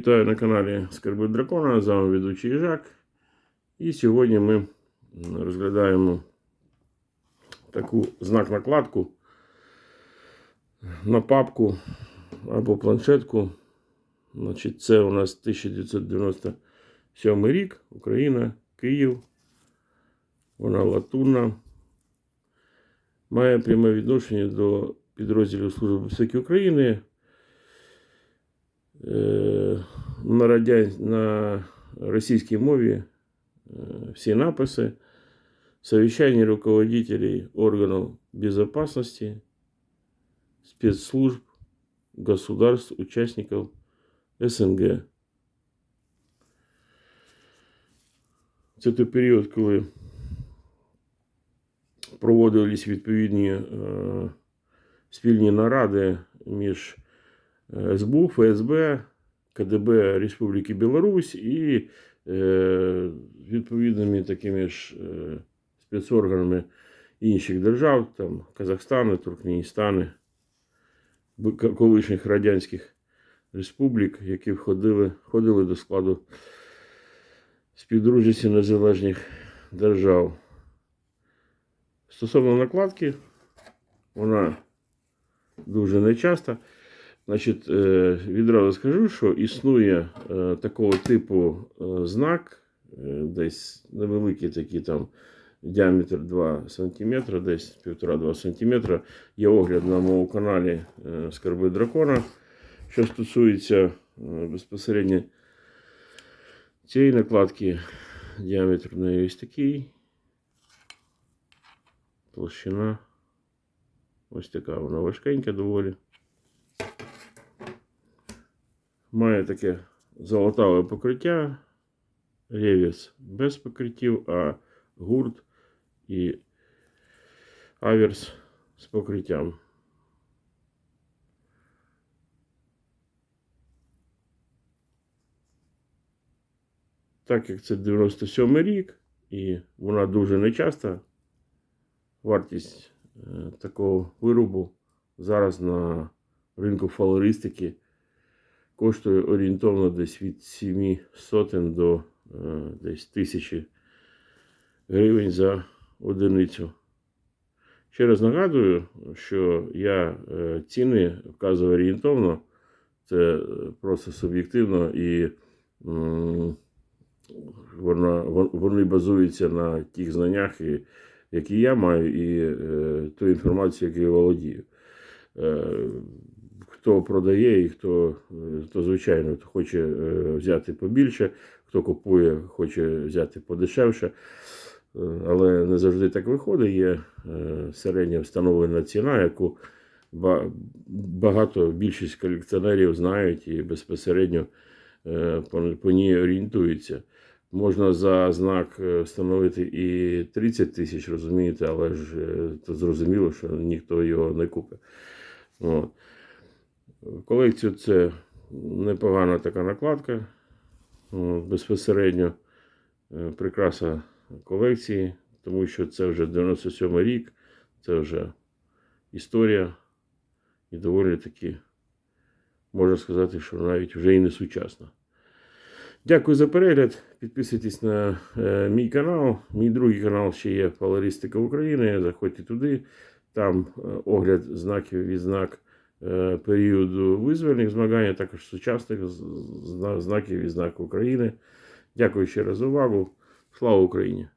Вітаю на каналі Скарби Дракона. З вами ведучий Жак. І сьогодні ми розглядаємо таку знак накладку на папку або планшетку. Значить, це у нас 1997 рік, Україна, Київ. Вона латунна. Має пряме відношення до підрозділів Служби безпеки України. Е, на, радян... на російській мові е, всі написи, совещание руководителей органов безопасности, спецслужб, государств, участников СНГ. Це той період, коли проводились відповідні е, спільні наради між е, СБУ, ФСБ, КДБ Республіки Білорусь і е, відповідними такими ж е, спецорганами інших держав, там Казахстану, Туркменістану, колишніх радянських республік, які входили, входили до складу співдружності незалежних держав. Стосовно накладки, вона дуже нечаста. Значить, е, відразу скажу, що існує е, такого типу е, знак, десь невеликий такий там діаметр 2 см, десь 1,5-2 см. Є огляд на моєму каналі Скарби Дракона, що стосується безпосередньо цієї накладки. Діаметр в неї ось такий. Толщина. Ось така вона важкенька доволі. Має таке золотаве покриття, ревіс без покриттів, а гурт і аверс з покриттям. Так як це 97 рік, і вона дуже нечаста, вартість е, такого виробу зараз на ринку фалористики коштує орієнтовно десь від 7 сотень до е, десь тисячі гривень за одиницю. Ще раз нагадую, що я е, ціни вказую орієнтовно, це е, просто суб'єктивно і вони базуються на тих знаннях, які я маю, і ту інформацію, яку я володію. Хто продає і хто, е, то звичайно хоче е, взяти побільше, хто купує, хоче взяти подешевше. Е, Але не завжди так виходить. Є середня встановлена ціна, яку багато більшість колекціонерів знають і безпосередньо по, ній орієнтуються. Можна за знак встановити і 30 тисяч, розумієте, але ж то зрозуміло, що ніхто його не купить. От. Колекцію це непогана така накладка. Безпосередньо е, прикраса колекції, тому що це вже 97 рік, це вже історія і доволі таки, можна сказати, що навіть вже і не сучасна. Дякую за перегляд. Підписуйтесь на е, мій канал. Мій другий канал ще є Фалористика України. Заходьте туди. Там е, огляд знаків відзнак періоду визвольних змагань, а також сучасних знаків і знак України. Дякую ще раз за увагу. Слава Україні!